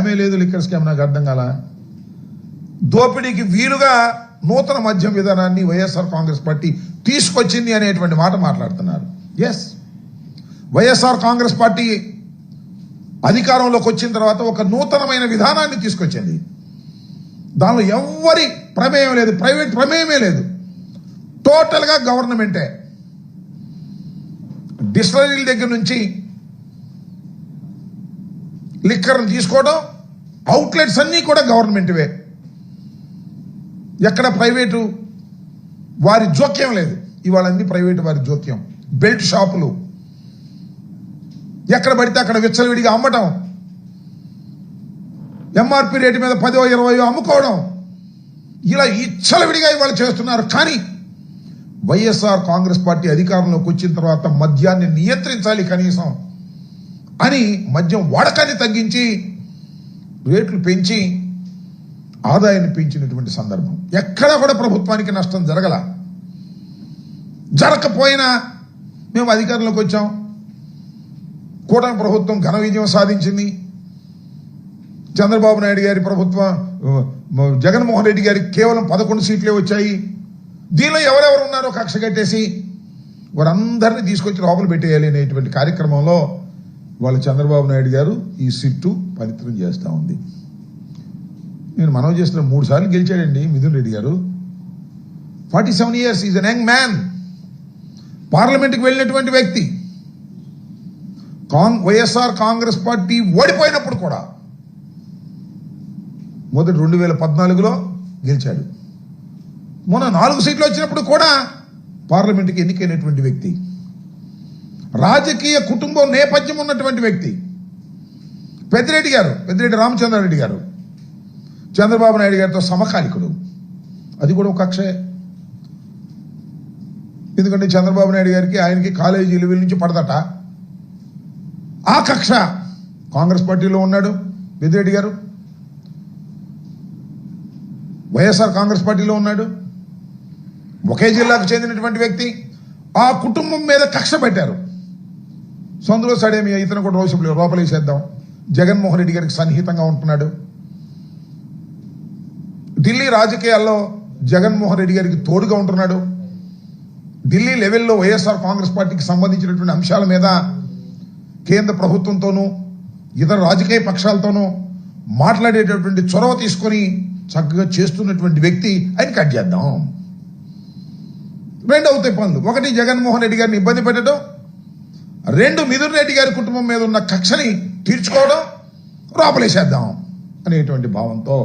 స్కామే లేదు liquor scam నాకు అర్థం కాల? దోపిడీకి వీలుగా నూతన మద్యం విధానాన్ని వైఎస్ఆర్ కాంగ్రెస్ పార్టీ తీసుకొచ్చింది అనేటువంటి మాట మాట్లాడుతున్నారు. ఎస్ వైఎస్ఆర్ కాంగ్రెస్ పార్టీ అధికారంలోకి వచ్చిన తర్వాత ఒక నూతనమైన విధానాన్ని తీసుకొచ్చింది. దానిలో ఎవ్వరి ప్రమేయం లేదు ప్రైవేట్ ప్రమేయమే లేదు. టోటల్గా గవర్నమెంటే డిస్టరీల దగ్గర నుంచి లిక్కర్ని తీసుకోవడం అవుట్లెట్స్ అన్నీ కూడా గవర్నమెంట్వే. ఎక్కడ ప్రైవేటు? వారి జోక్యం లేదు. ఇవాళ అన్ని ప్రైవేటు వారి జోక్యం. బెల్ట్ షాపులు. ఎక్కడ పడితే అక్కడ విచ్చలవిడిగా అమ్మటం. ఎంఆర్పి రేటు మీద పదో ఇరవయో అమ్ముకోవడం. ఇలా ఇచ్చలవిడిగా ఇవాళ చేస్తున్నారు. కానీ వైఎస్ఆర్ కాంగ్రెస్ పార్టీ అధికారంలోకి వచ్చిన తర్వాత మద్యాన్ని నియంత్రించాలి కనీసం. అని మద్యం వాడకాన్ని తగ్గించి రేట్లు పెంచి ఆదాయాన్ని పెంచినటువంటి సందర్భం. ఎక్కడా కూడా ప్రభుత్వానికి నష్టం జరగల. జరగకపోయినా మేము అధికారంలోకి వచ్చాం. కూటమి ప్రభుత్వం ఘన విజయం సాధించింది. చంద్రబాబు నాయుడు గారి ప్రభుత్వం జగన్మోహన్ రెడ్డి గారికి కేవలం పదకొండు సీట్లే వచ్చాయి. దీనిలో ఎవరెవరు ఉన్నారో కక్ష కట్టేసి వారందరినీ తీసుకొచ్చి లోపల పెట్టేయాలి అనేటువంటి కార్యక్రమంలో వాళ్ళ చంద్రబాబు నాయుడు గారు ఈ సిట్టు పవిత్రం చేస్తూ ఉంది. నేను మనవి చేస్తున్న మూడు సార్లు గెలిచాడండి మిథున్ రెడ్డి గారు. Forty seven years is an young man పార్లమెంట్కి వెళ్ళినటువంటి వ్యక్తి. కాంగ్ వైఎస్ఆర్ కాంగ్రెస్ పార్టీ ఓడిపోయినప్పుడు కూడా మొదటి రెండు వేల పద్నాలుగులో గెలిచాడు. మొన్న నాలుగు సీట్లు వచ్చినప్పుడు కూడా పార్లమెంట్కి ఎన్నికైనటువంటి వ్యక్తి. రాజకీయ కుటుంబం నేపథ్యం ఉన్నటువంటి వ్యక్తి. పెద్దిరెడ్డి గారు పెద్దిరెడ్డి రామచంద్రారెడ్డి గారు. చంద్రబాబు నాయుడు గారితో సమకాలికుడు. అది కూడా ఒక కక్షే. ఎందుకంటే చంద్రబాబు నాయుడు గారికి ఆయనకి కాలేజీ లెవెల్ నుంచి పడదట. ఆ కక్ష కాంగ్రెస్ పార్టీలో ఉన్నాడు పెద్దిరెడ్డి గారు. వైఎస్ఆర్ కాంగ్రెస్ పార్టీలో ఉన్నాడు. ఒకే జిల్లాకు చెందినటువంటి వ్యక్తి. ఆ కుటుంబం మీద కక్ష పెట్టారు. సో అందులో సడేమి ఇతను కూడా రోజు లోపలేసేద్దాం జగన్మోహన్ రెడ్డి గారికి సన్నిహితంగా ఉంటున్నాడు. ఢిల్లీ రాజకీయాల్లో జగన్మోహన్ రెడ్డి గారికి తోడుగా ఉంటున్నాడు. ఢిల్లీ లెవెల్లో వైఎస్ఆర్ కాంగ్రెస్ పార్టీకి సంబంధించినటువంటి అంశాల మీద కేంద్ర ప్రభుత్వంతోనూ ఇతర రాజకీయ పక్షాలతోనూ మాట్లాడేటటువంటి చొరవ తీసుకొని చక్కగా చేస్తున్నటువంటి వ్యక్తి ఆయన కట్ చేద్దాం. రెండు అవుతాయి పనులు. ఒకటి జగన్మోహన్ రెడ్డి గారిని ఇబ్బంది పెట్టడం. రెండు మిథున్ రెడ్డి గారి కుటుంబం మీద ఉన్న కక్షని తీర్చుకోవడం లోపలేసేద్దాం అనేటువంటి భావంతో